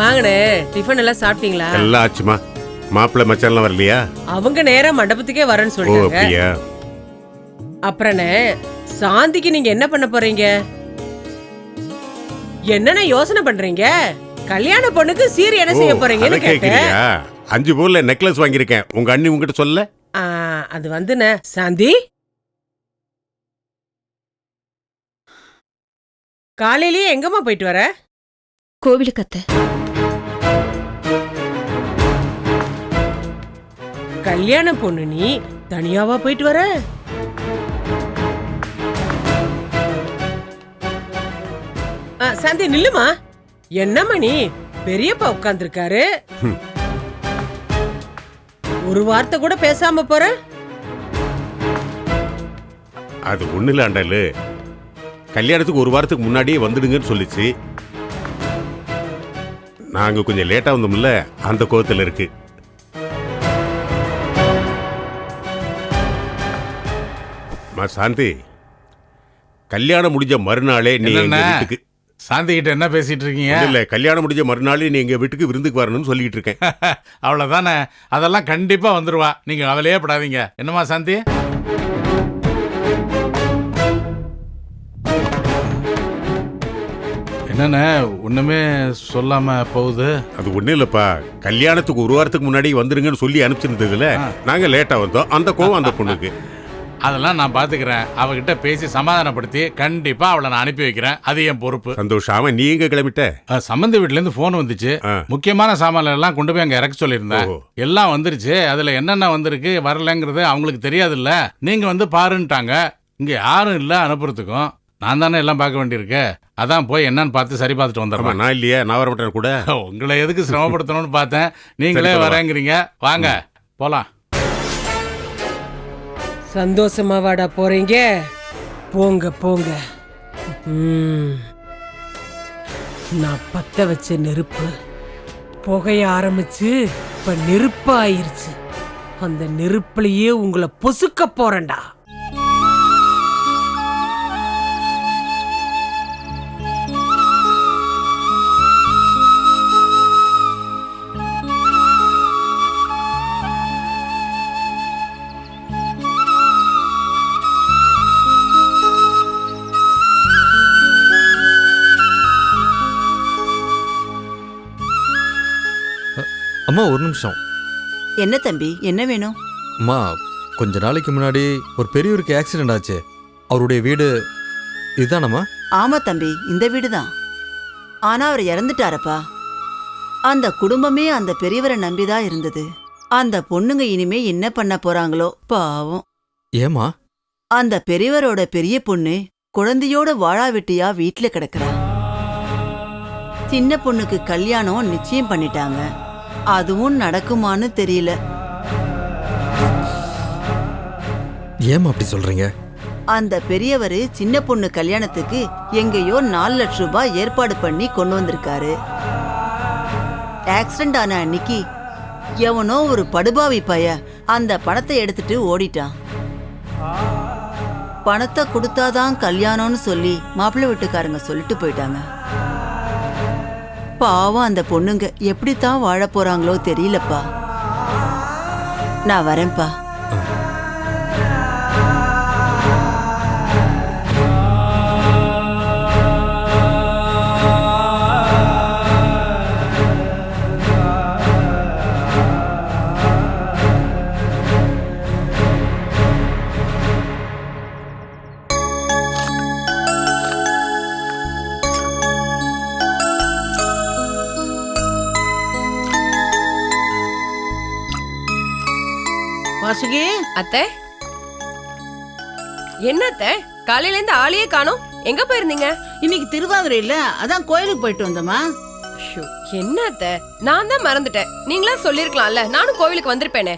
வாங்கண்ணே டிஃபன் எல்லாம் சாப்பிட்டீங்களா? எல்லாம் ஆச்சுமா. மாப்பிள்ளை மச்சான்லாம் வரலையா? அவங்க நேரா மண்டபத்துக்கே வரேன்னு ஓ சொல்லிட்டாங்க அப்படியா அப்புறண்ணே சாந்திக்கு நீங்க என்ன பண்ண போறீங்க? என்னண்ணே யோசனை பண்றீங்க? கல்யாண பொண்ணுக்கு சீர் என்ன செய்ய ஓ, போறீங்கன்னு கேட்டேன். கேக்குறியா? அஞ்சு பவுன்ல நெக்லஸ் வாங்கியிருக்கேன். உங்க அண்ணி உங்ககிட்ட சொல்ல? ஆ, அது வந்துண்ணே. சாந்தி? காலையிலேயே எங்கம்மா போயிட்டு வர? கோவிலுக்கு அத்தை. கல்யாண பொண்ணு நீ தனியாவா போயிட்டு வர? சாந்தி நில்லுமா? என்னம்மா நீ? பெரியப்பா உட்கார்ந்திருக்காரு. ஒரு வார்த்தை கூட பேசாம போற? அது ஒண்ணு இல்ல ஆண்டாளு கல்யாணத்துக்கு ஒரு வாரத்துக்கு முன்னாடியே வந்துடுங்கன்னு சொல்லிச்சு. நாங்க கொஞ்சம் லேட்டா வந்தோம்ல அந்த கோவத்துல இருக்கு. அம்மா, சாந்தி. கல்யாணம் முடிஞ்ச மறுநாளே நீ எங்க என்னண்ணே? வீட்டுக்கு சாந்தி கிட்ட என்ன பேசிட்டு இருக்கீங்க? இல்ல கல்யாணம் முடிஞ்ச மறுநாளே நீ எங்க வீட்டுக்கு விருந்துக்கு வரணும்னு சொல்லிட்டு இருக்கேன். அவ்வளவுதானே. அதெல்லாம் கண்டிப்பா வந்துருவா. நீங்க கவலையே படாதீங்க. என்னம்மா சாந்தி? என்னண்ணே ஒண்ணுமே சொல்லாம போகுது. அது ஒண்ணும் இல்லப்பா. கல்யாணத்துக்கு ஒரு வாரத்துக்கு முன்னாடி வந்துருங்கன்னு சொல்லி அனுப்பிச்சிருந்ததுல ஆ. நாங்க லேட்டா வந்தோம். அந்த கோவம் அந்த பொண்ணுக்கு. அதெல்லாம் நான் பாத்துக்கிறேன். அவகிட்ட பேசி சமாதானப்படுத்தி கண்டிப்பா அவளை நான் அனுப்பி வைக்கிறேன். அது என் பொறுப்பு. சந்தோஷம் ஆமா நீ எங்க கிளம்பிட்ட? அஹ், சம்பந்தி வீட்ல இருந்து போன் வந்துச்சு. ஆ. முக்கியமான சாமான் எல்லாம் கொண்டு போய் அங்க இறக்க சொல்லியிருந்தேன். ஓஹோ. எல்லாம் வந்துருச்சு. அதுல என்னென்ன வந்திருக்கு வரலங்கிறது அவங்களுக்கு தெரியாதுல்ல. நீங்க வந்து பாருன்ட்டாங்க. இங்க யாரும் இல்ல அனுப்புறதுக்கும். நான் தானே எல்லாம் பார்க்க வேண்டியிருக்கு. அதான் போய் என்னன்னு பார்த்து சரி பார்த்துட்டு ஆமா வந்துடுறேன் நான் இல்லையா. நான் வர மாட்டேன் கூட. உங்களை எதுக்கு சிரமப்படுத்தணும்னு பார்த்தேன். நீங்களே சரி. வரேங்கிறீங்க. வாங்க போலாம். சந்தோஷமா வாடா போறீங்க? போங்க போங்க. நான் பத்த வச்ச நெருப்பு புகைய ஆரம்பிச்சு இப்ப நெருப்பாயிருச்சு. அந்த நெருப்புலயே உங்களை பொசுக்க போறேன்டா. அம்மா ஒரு நிமிஷம். என்ன தம்பி என்ன வேணும்? அம்மா கொஞ்ச நாளைக்கு முன்னாடி ஒரு பெரியவருக்கு ஆக்சிடென்ட் ஆச்சு. அவருடைய வீடு இதுதானம்மா? ஆமா தம்பி இந்த வீடுதான். ஆனா அவர் இறந்துட்டாரப்பா. அந்த குடும்பமே அந்த பெரியவரை நம்பிதான் இருந்தது. அந்த பொண்ணுங்க இனிமே என்ன பண்ண போறாங்களோ பாவம். ஏம்மா? அந்த பெரியவரோட பெரிய பொண்ணு குழந்தையோட வாழாவெட்டியா வீட்ல கிடக்குறா. சின்ன பொண்ணுக்கு கல்யாணம் நிச்சயம் பண்ணிட்டாங்க. அதுவும் நடக்குமான்னு தெரியல. ஏம்மா அப்படி சொல்றீங்க? அந்த பெரியவர் சின்ன பொண்ணு கல்யாணத்துக்கு எங்கேயோ நாலு லட்சம் ரூபாய் ஏற்பாடு பண்ணி கொண்டு வந்திருக்காரு. ஆக்சிடென்ட் ஆன அன்னைக்கு எவனோ ஒரு படுபாவி பைய அந்த பணத்தை எடுத்துட்டு ஓடிட்டான். பணத்தை கொடுத்தாதான் கல்யாணம்னு சொல்லி மாப்பிள்ளை வீட்டுக்காரங்க சொல்லிட்டு போயிட்டாங்க. பாவம் அந்த பொண்ணுங்க எப்படித்தான் வாழ போறாங்களோ தெரியலப்பா. நான் வரேன்ப்பா. வாசுகி அத்தை? என்ன அத்தை? காலையில இருந்து ஆளையே காணோம். எங்க போயிருந்தீங்க? இன்னைக்கு திருவாதிரை இல்ல அதான் கோயிலுக்கு போயிட்டு வந்தோமா ஷோ, என்ன அத்தை? நான் தான் மறந்துட்டேன். நீங்களா சொல்லிருக்கலாம்ல நானும் கோவிலுக்கு வந்திருப்பேனே.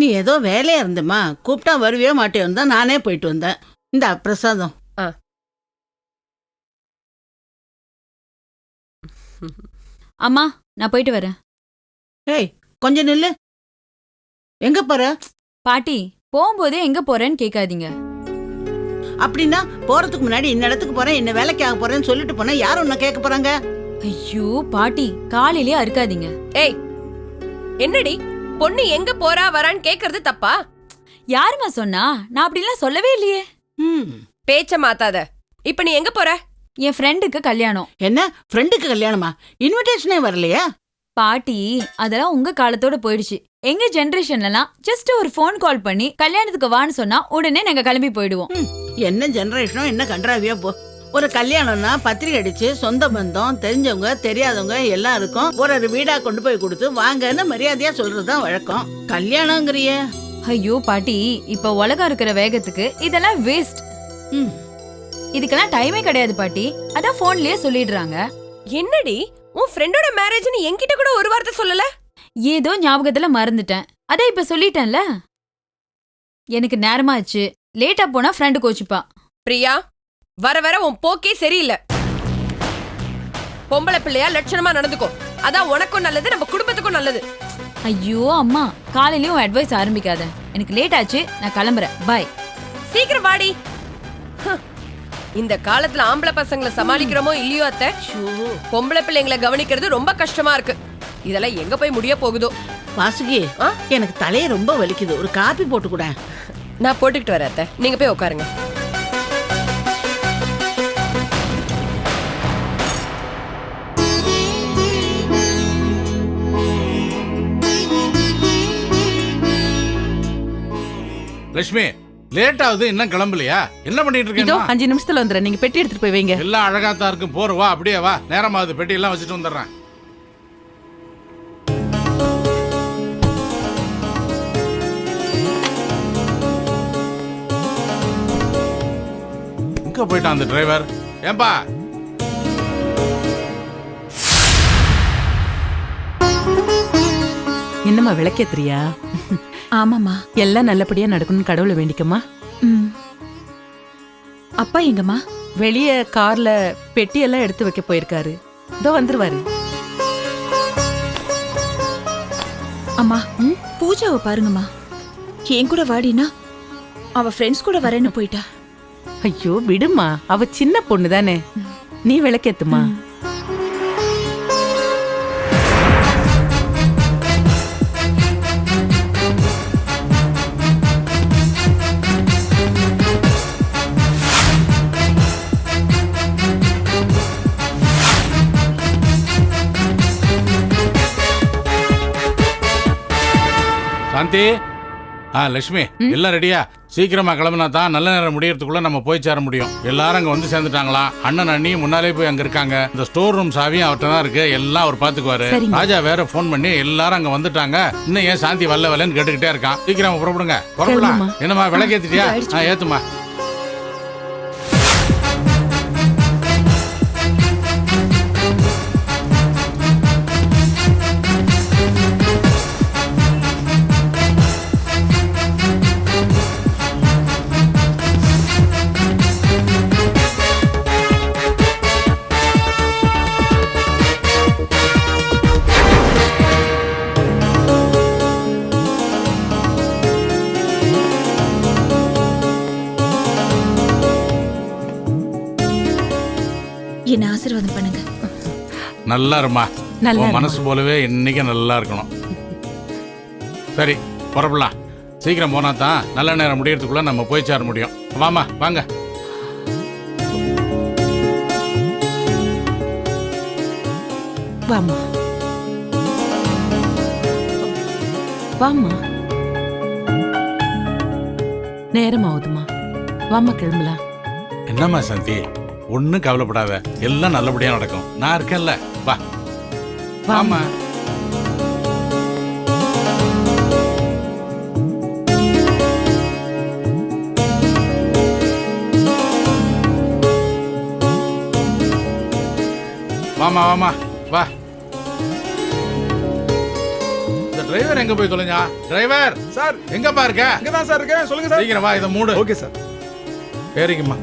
நீ ஏதோ வேலையா இருந்தம்மா. கூப்பிட்டா வருவியோ மாட்டேன் தான் நானே போயிட்டு வந்தேன். இந்த பிரசாதம். அம்மா நான் போயிட்டு வரேன். ஏய் கொஞ்சம் நில்லு. எங்க போற? பாட்டி போகும்போதே எங்க போறேன்னு கேட்காதீங்க. அப்படின்னா போறதுக்கு முன்னாடி இந்த இடத்துக்கு போறேன் இந்த வேலைக்கு ஆக போறேன்னு சொல்லிட்டு போனா யாரும் உன்னை கேட்க போறாங்க? ஐயோ பாட்டி காலையிலேயே அறுக்காதீங்க. ஏய் என்னடி? பொண்ணு எங்க போறா வரான்னு கேக்குறது தப்பா? யாரும்மா சொன்னா? நான் அப்படிலாம் சொல்லவே இல்லையே. ம். பேச்ச மாத்தாத. இப்ப நீ எங்க போற? என் ஃப்ரெண்டுக்கு கல்யாணம். என்ன? ஃப்ரெண்டுக்கு கல்யாணமா? இன்விடேஷனே வரலையா? பாட்டி அதெல்லாம் உங்க காலத்தோட போயிடுச்சு. எங்க ஜெனரேஷன்லலாம் ஜஸ்ட் ஒரு ஃபோன் கால் பண்ணி கல்யாணத்துக்கு வான்னு சொன்னா உடனே நாங்க கிளம்பி போயிடுவோம். என்ன ஜெனரேஷனோ என்ன கன்றாவியா போ. ஒரு கல்யாணம்னா பத்திரிக்கை அடிச்சு சொந்த பந்தம் தெரிஞ்சவங்க தெரியாதவங்க எல்லாம் இருக்கும் ஒரு ஒரு வீடா கொண்டு போய் கொடுத்து வாங்கன்னு மரியாதையா சொல்றதுதான் வழக்கம். கல்யாணங்கிறியே ஐயோ பாட்டி இப்ப உலகம் இருக்கிற வேகத்துக்கு இதெல்லாம் வேஸ்ட் ம். இதுக்கெல்லாம் டைமே கிடையாது பாட்டி. அதான் போன்லயே சொல்லிடுறாங்க. என்னடி? உன் ஃப்ரெண்டோட மேரேஜ்னு என்கிட்ட கூட ஒரு வார்த்தை சொல்லல? ஏதோ ஞாபகத்துல மறந்துட்டேன். அதான் இப்ப சொல்லிட்டேன்ல? எனக்கு நேரமாச்சு. லேட்டா போனா ஃப்ரெண்டு கோச்சுப்பா. பிரியா வர வர உன் போக்கே சரியில்லை. பொம்பளை பிள்ளையா லட்சணமா நடந்துக்கோ. அதான் உனக்கும் நல்லது நம்ம குடும்பத்துக்கும் நல்லது. ஐயோ அம்மா காலையிலயும் அட்வைஸ் ஆரம்பிக்காத. எனக்கு லேட் ஆச்சு நான் கிளம்புறேன். பாய் சீக்கிரம் வாடி. இந்த காலத்துல ஆம்பளை பசங்களை சமாளிக்கிறோமோ இல்லையோ அத்தை? பொம்பளை பிள்ளைங்களை கவனிக்கிறது ரொம்ப கஷ்டமா இருக்கு. இதெல்லாம் எங்க போய் முடிய போகுதோ? வாசுகி ஆ? எனக்கு தலையை ரொம்ப வலிக்குது. ஒரு காப்பி போட்டு கூட. நான் போட்டுக்கிட்டு வரேன் அத்தை. நீங்க போய் உட்காருங்க லட்சுமி லேட் ஆகுது இன்னும் கிளம்பலையா? என்ன பண்ணிட்டு இதோ இருக்கேன் அஞ்சு நிமிஷத்துல வந்துடுறேன். நீங்க பெட்டி எடுத்துட்டு போய் வைங்க. எல்லாம் அழகா தான் இருக்கும் போற வா அப்படியே வா. நேரமாகுது பெட்டி எல்லாம் வச்சுட்டு வந்துடுறேன். எங்க போயிட்டான் அந்த டிரைவர்? ஏன்பா? என்னம்மா விளக்கேத்துறியா? ஆமாமா எல்லாம் நல்லபடியா நடக்கணும்னு கடவுளை வேண்டிக்கம்மா. ம். அப்பா எங்கம்மா? வெளிய கார்ல பெட்டி எல்லாம் எடுத்து வைக்க போயிருக்காரு. இதோ வந்துருவாரு. அம்மா பூஜாவை பாருங்கம்மா. என் கூட வாடினா அவ ஃப்ரெண்ட்ஸ் கூட வரேன்னு போயிட்டா. ஐயோ விடுமா அவ சின்ன பொண்ணு தானே நீ விளக்கேத்துமா சாந்தி. ஆ லட்சுமி எல்லாம் ரெடியா? சீக்கிரமா கிளம்புனா தான் நல்ல நேரம் முடியறதுக்குள்ள நம்ம போய் சேர முடியும். எல்லாரும் அங்க வந்து சேர்ந்துட்டாங்களாம் அண்ணன் அண்ணி முன்னாலே போய் அங்க இருக்காங்க. இந்த ஸ்டோர் ரூம் சாவியும் அவர்கிட்ட தான் இருக்கு. எல்லாம் அவர் பாத்துக்குவாரு. ராஜா வேற ஃபோன் பண்ணி எல்லாரும் அங்க வந்துட்டாங்க. இன்னும் ஏன் சாந்தி வரல வரலன்னு கேட்டுக்கிட்டே இருக்கான். சீக்கிரமா புறப்படுங்க. புறப்படலாம். என்னம்மா விளக்கேத்திட்டியா? ஏத்துமா என்ன ஆசீர்வாதம் பண்ணுங்க. நல்லா இருமா நல்லா. மனசு போலவே இன்னைக்கு நல்லா இருக்கணும். சரி புறப்படலாம். சீக்கிரம் போனா தான் நல்ல நேரம் முடியறதுக்குள்ள நம்ம போய் சேர முடியும். வாமா வாங்க. வாம்மா. வாம்மா. நேரம் ஆகுதுமா வாம்மா கிளம்பலாம். என்னம்மா சாந்தி? ஒன்றும் கவலைப்படாத. எல்லாம் நல்லபடியா நடக்கும். நான் இருக்கேன்ல. வா. வாமா வாமா வாமா வா. இந்த டிரைவர் எங்க போய் தொலைஞ்சா? டிரைவர் சார் எங்கப்பா இருக்க? இங்க தான் சார் இருக்கேன். சொல்லுங்க சார் சீக்கிரம் வா இதை மூடு. ஓகே சார் சரிங்கம்மா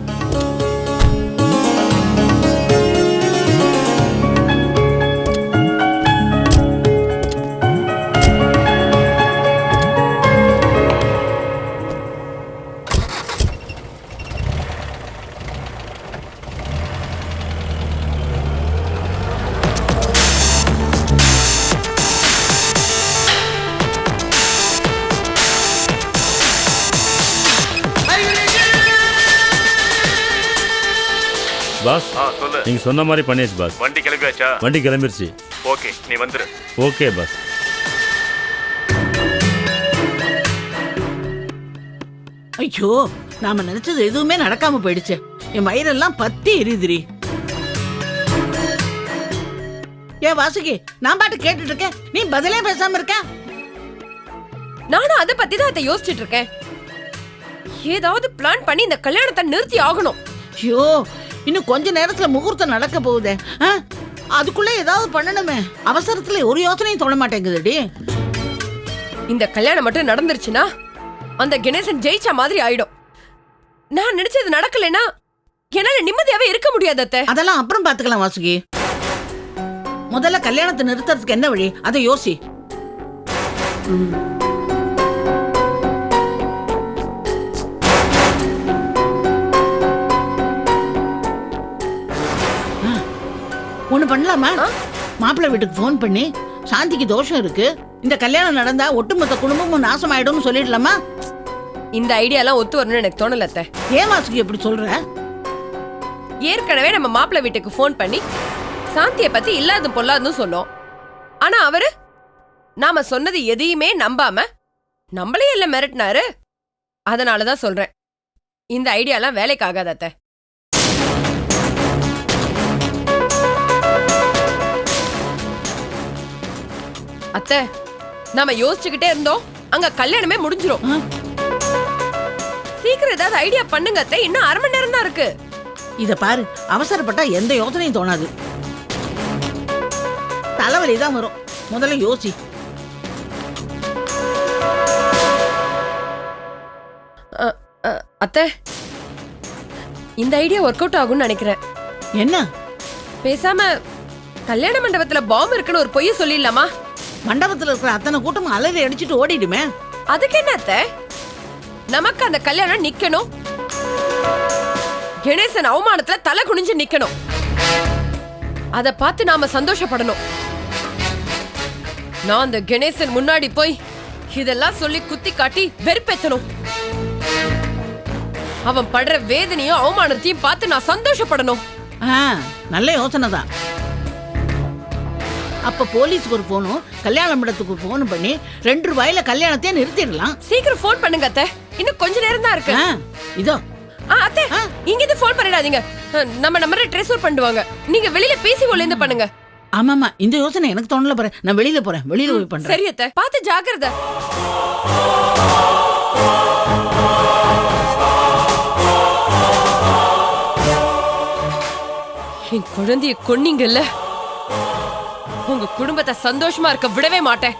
நீங்க சொன்ன மாதிரி பண்ணியாச்சு பாஸ். வண்டி கிளம்பியாச்சா? வண்டி கிளம்பிருச்சு. ஓகே நீ வந்துரு. Okay boss. ஐயோ நாம நினைச்சது எதுவுமே நடக்காம போயிடுச்சு. என் வயிறெல்லாம் பத்தி எரியுதுரி ஏ வாசுகி நான் பாட்டு கேட்டுட்டு இருக்கேன் நீ பதிலே பேசாம இருக்க. நானும் அதை பத்தி தான் அதை யோசிச்சுட்டு இருக்கேன் ஏதாவது பிளான் பண்ணி இந்த கல்யாணத்தை நிறுத்தி ஆகணும். ஐயோ இன்னும் கொஞ்ச நேரத்துல முகூர்த்தம் நடக்க போகுதே? அதுக்குள்ள ஏதாவது பண்ணணுமே. அவசரத்துல ஒரு யோசனையும் தோண மாட்டேங்குதுடி இந்த கல்யாணம் மட்டும் நடந்துருச்சுன்னா அந்த கணேசன் ஜெயிச்ச மாதிரி ஆயிடும். நான் நினைச்சது நடக்கலைன்னா என்னால நிம்மதியாவே இருக்க முடியாது அத்தை. அதெல்லாம் அப்புறம் பாத்துக்கலாம் வாசுகி. முதல்ல கல்யாணத்தை நிறுத்துறதுக்கு என்ன வழி? அதை யோசி. பண்ணலாமா? மாப்பிள்ளை வீட்டுக்கு ஃபோன் பண்ணி சாந்திக்கு தோஷம் இருக்கு இந்த கல்யாணம் நடந்தா ஒட்டுமொத்த குடும்பமும் நாசமாயிடும்னு சொல்லிடலாமா? இந்த ஐடியாலாம் ஒத்து வரணும்னு எனக்கு தோணல அத்தை. ஏன் வாசுகி எப்படி சொல்ற? ஏற்கனவே நம்ம மாப்பிள்ளை வீட்டுக்கு ஃபோன் பண்ணி சாந்தியை பத்தி இல்லாத பொல்லாதுன்னு சொன்னோம். ஆனா அவரு நாம சொன்னது எதையுமே நம்பாம நம்மளே இல்ல மிரட்டினாரு. அதனாலதான் சொல்றேன். இந்த ஐடியாலாம் வேலைக்கு ஆகாது அத்தை. அத்தை நாம யோசிச்சுக்கிட்டே இருந்தோம். அங்க கல்யாணமே முடிஞ்சிரும். சீக்கிரம் ஏதாவது ஐடியா பண்ணுங்க அத்தை. இன்னும் அரை மணி நேரம் தான் இருக்கு. இத பாரு அவசரப்பட்டா எந்த யோசனையும் தோணாது. தலைவலி தான் வரும். முதல்ல யோசி. அத்தை இந்த ஐடியா ஒர்க் அவுட் ஆகும்னு நினைக்கிறேன். என்ன? பேசாம கல்யாண மண்டபத்துல பாம்பு இருக்குன்னு ஒரு பொய்ய சொல்லிடலாமா? மண்டபத்துல இருக்கிற அத்தனை கூட்டம் அலறி அடிச்சிட்டு ஓடிடுமே. அதுக்கு என்ன அத்தை? நமக்கு அந்த கல்யாணம் நிக்கணும். கணேசன் அவமானத்துல தலை குனிஞ்சு நிக்கணும். அத பார்த்து நாம சந்தோஷப்படணும். நான் அந்த கணேசன் முன்னாடி போய் இதெல்லாம் சொல்லி குத்தி காட்டி வெறுப்பேத்தணும். அவன் படுற வேதனையும் அவமானத்தையும் பார்த்து நான் சந்தோஷப்படணும். ஆ, நல்ல யோசனை தான் அப்ப போலீஸ்க்கு ஒரு போனும் கல்யாண மண்டபத்துக்கு போன் பண்ணி ரெண்டு ரூபாயில கல்யாணத்தையே நிறுத்திடலாம். சீக்கிரம் ஃபோன் பண்ணுங்க அத்தை. இன்னும் கொஞ்ச நேரம் தான் இருக்கு. இதோ. ஆ, அத்தை இங்க இருந்து ஃபோன் பண்ணிடாதீங்க. நம்ம நம்பரை ட்ரேஸ் பண்ணுவாங்க. நீங்க வெளியில பேசி இருந்து பண்ணுங்க. ஆமாமா இந்த யோசனை எனக்கு தோணல பாரு. நான் வெளியில போறேன் வெளியில போய் பண்றேன். சரி அத்தை. பார்த்து ஜாக்கிரதை. என் குழந்தைய கொன்னீங்கல்ல. உங்க குடும்பத்தை சந்தோஷமா இருக்க விடவே மாட்டேன்.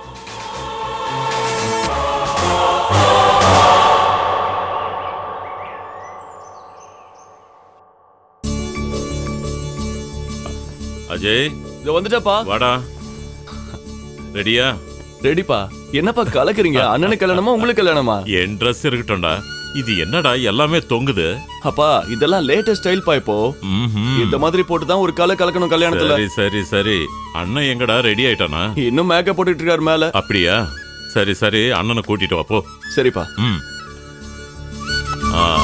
அஜய். இத வந்துட்டப்பா. வாடா. ரெடியா? ரெடிப்பா. என்னப்பா கலக்குறீங்க? அண்ணனுக்கு கல்யாணமா உங்களுக்கு கல்யாணமா? என் ட்ரெஸ் இருக்கட்டும்டா. இது என்னடா எல்லாமே தொங்குது? அப்பா இதெல்லாம் லேட்டஸ்ட் ஸ்டைல்ப்பா இப்போ. ம்ஹும். இந்த மாதிரி போட்டு தான் ஒரு கலை கலக்கணும் கல்யாணத்துல. சரி சரி சரி. அண்ணன் எங்கடா ரெடி ஆயிட்டானா? இன்னும் மேக்கப் போட்டுட்டு இருக்காரு மேல. அப்படியா? சரி சரி. அண்ணனை கூட்டிட்டு வா போ. சரிப்பா. ம். ஆ.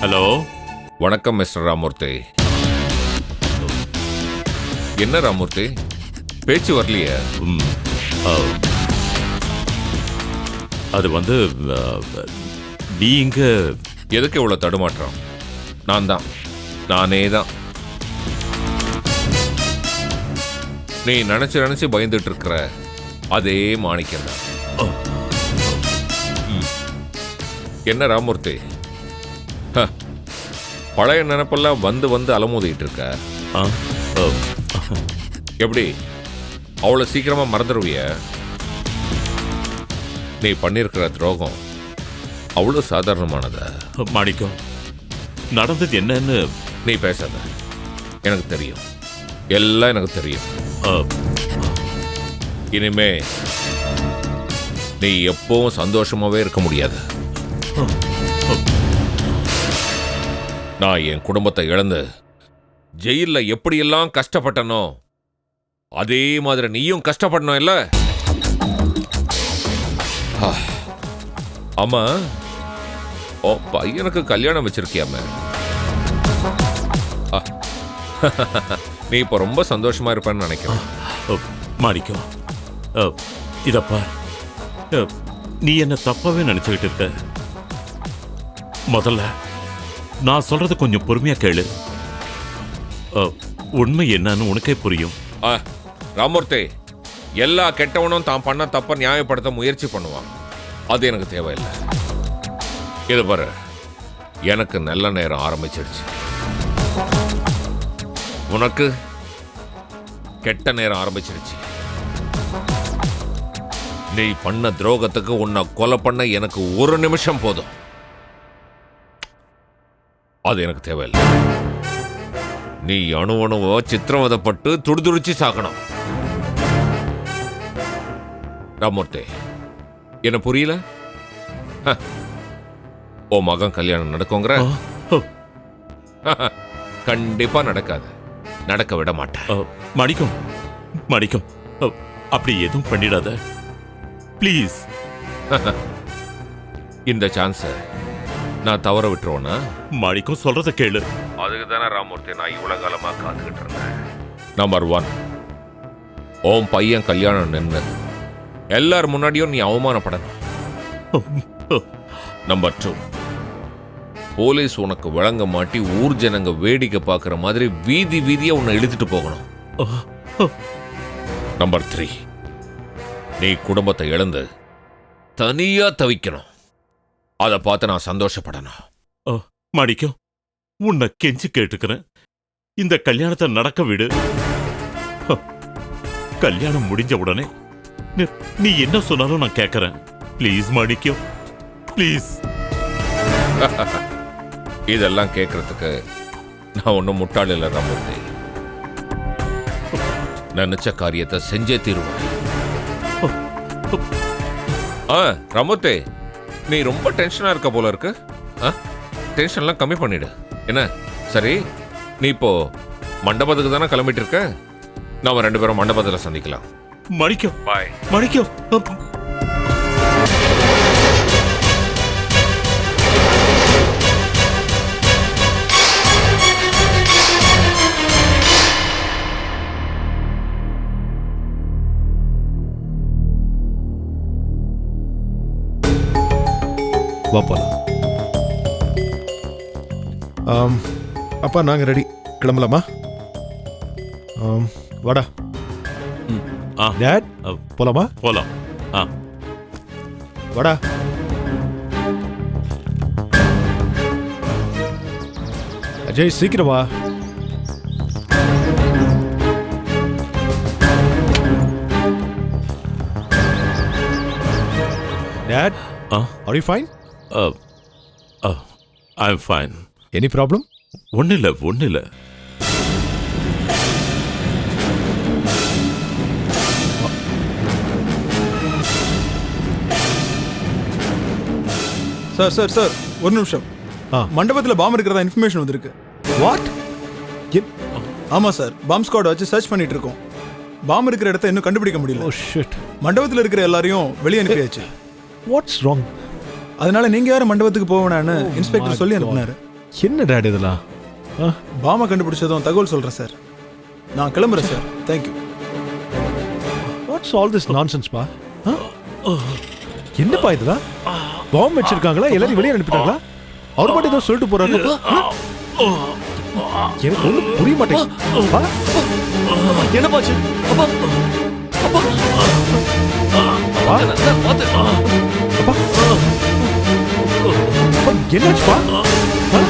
ஹலோ? வணக்கம் மிஸ்டர் ராமூர்த்தி. என்ன ராமூர்த்தி? பேச்சு வரலையே. ம், ஆ. அது வந்து ஆ, நீங்க எதுக்கு இவ்வளோ தடுமாற்றம்? நான் தான். நானே தான். நீ நினைச்சு நினைச்சு பயந்துட்டு இருக்கிற அதே மாணிக்கம் தான். என்ன ராமூர்த்தி? ஹ, பழைய நினைப்பெல்லாம் வந்து வந்து அலமோதிட்டு இருக்க. ஆ, ஆ, எப்படி? அவ்வளோ சீக்கிரமா மறந்துடுவிய நீ பண்ணியிருக்கிற துரோகம் அவ்வளோ சாதாரணமானதா? மாணிக்கம் நடந்தது என்னன்னு நீ பேசாத. எனக்கு தெரியும். எல்லாம் எனக்கு தெரியும். இனிமே நீ எப்பவும் சந்தோஷமாவே இருக்க முடியாது. நான் என் குடும்பத்தை இழந்து ஜெயில்ல எப்படியெல்லாம் கஷ்டப்பட்டனோ அதே மாதிரி நீயும் கஷ்டப்படணும் இல்ல. ஆமா ஓ பையனுக்கு கல்யாணம் வச்சிருக்கியாம. நீ இப்போ ரொம்ப சந்தோஷமா இருப்பேன்னு நினைக்கிறேன். ஓ, மாணிக்கம் இதப்பா நீ என்ன தப்பாவே நினைச்சுக்கிட்டு இருக்க? முதல்ல நான் சொல்றது கொஞ்சம் பொறுமையா கேளு. உண்மை என்னன்னு உனக்கே புரியும். ராமூர்த்தி எல்லா கெட்டவனும் தான் பண்ண தப்ப நியாயப்படுத்த முயற்சி பண்ணுவான். அது எனக்கு தேவையில்லை. இது பாரு எனக்கு நல்ல நேரம் ஆரம்பிச்சிடுச்சு உனக்கு கெட்ட நேரம் ஆரம்பிச்சிடுச்சு நீ பண்ண துரோகத்துக்கு உன்னை கொலை பண்ண எனக்கு ஒரு நிமிஷம் போதும். அது எனக்கு தேவையில்லை. நீ அணு அணுவோ சித்திரவதைப்பட்டு துடிதுடிச்சு சாக்கணும் ராமூர்த்தி என்ன புரியல? ஹ. உன் மகன் கல்யாணம் நடக்குங்கிற கண்டிப்பா நடக்காது. நடக்க விட மாட்டேன். ஓ, மாணிக்கம் மாணிக்கம் ஓ, அப்படி எதுவும் பண்ணிடாத. ப்ளீஸ். இந்த சான்ஸ நான் தவற விட்டுருவேனா? மாணிக்கம் சொல்றத கேளு. அதுக்கு தானே ராமூர்த்தி நான் இவ்வளவு காலமா காத்துக்கிட்டு இருந்தேன். நம்பர் ஒன் உன் பையன் கல்யாணம் நின்று எல்லார் முன்னாடியும் நீ அவமானப்படணும். நம்பர் டூ போலீஸ் உனக்கு வழங்க மாட்டி ஊர் ஜனங்க வேடிக்கை பார்க்குற மாதிரி வீதி வீதியை உன்னை இழுத்துட்டு போகணும். நம்பர் த்ரீ நீ குடும்பத்தை இழந்து தனியாக தவிக்கணும். அதை பார்த்து நான் சந்தோஷப்படணும். ஓ, மாணிக்கம் உன்னை கெஞ்சி கேட்டுக்கிறேன். இந்த கல்யாணத்தை நடக்க விடு. கல்யாணம் முடிஞ்ச உடனே நீ- நீ என்ன சொன்னாலும் நான் கேட்கறேன் ப்ளீஸ் மாணிக்கம் ப்ளீஸ் இதெல்லாம் கேட்கறதுக்கு நான் ஒன்றும் முட்டாள் இல்லை ராமூர்த்தி. நினைச்ச காரியத்தை செஞ்சே தீருவேன் ஆ ராமூர்த்தி நீ ரொம்ப டென்ஷனா இருக்க போல இருக்கு. ஆ டென்ஷன்லாம் கம்மி பண்ணிடு. என்ன? சரி நீ இப்போ மண்டபத்துக்கு தானே கிளம்பிட்டு இருக்க? நாம ரெண்டு பேரும் மண்டபத்தில் சந்திக்கலாம். மாணிக்கம் பாய் மாணிக்கம் வா ஆம், அப்பா நாங்க ரெடி கிளம்பலாமா? வாடா. டேட் போலாமா? போலாம். ஆ. வாடா. அஜய் சீக்கிரம் வா. Dad are you fine I am fine any problem ஒன்றும் இல்லை ஒன்றும் இல்லை சார் சார் சார் ஒரு நிமிஷம். ஆ. மண்டபத்துல பாம் இருக்கிறதா இன்ஃபர்மேஷன் வந்திருக்கு. வாட் ஆமா சார் பாம் ஸ்குவாட் வச்சு சர்ச் பண்ணிட்டு இருக்கோம். பாம் இருக்கிற இடத்த இன்னும் கண்டுபிடிக்க முடியல. ஓ ஷிட் மண்டபத்துல இருக்கிற எல்லாரையும் வெளியே அனுப்பியாச்சு. வாட்ஸ் ராங் அதனால நீங்க யாரும் மண்டபத்துக்கு போவேனான்னு இன்ஸ்பெக்டர் சொல்லி அனுப்புனாரு. என்ன டேட் இதெல்லாம்? ஆ பாமை கண்டுபிடிச்சதும் தகவல் சொல்றேன் சார். நான் கிளம்புறேன் sir. Thank you what's all this nonsense பா என்னப்பா இதெல்லாம்? பாம்பு வச்சிருக்காங்களா எல்லாரும் வெளியே அனுப்பிட்டாங்களா அவர் மட்டும் ஏதோ சொல்லிட்டு போறாரு எனக்கு ஒன்றும் புரிய மாட்டேங்குது பா, என்னப்பாச்சு அப்பா அப்பா அப்பா, என்னாச்சுப்பா ஆ?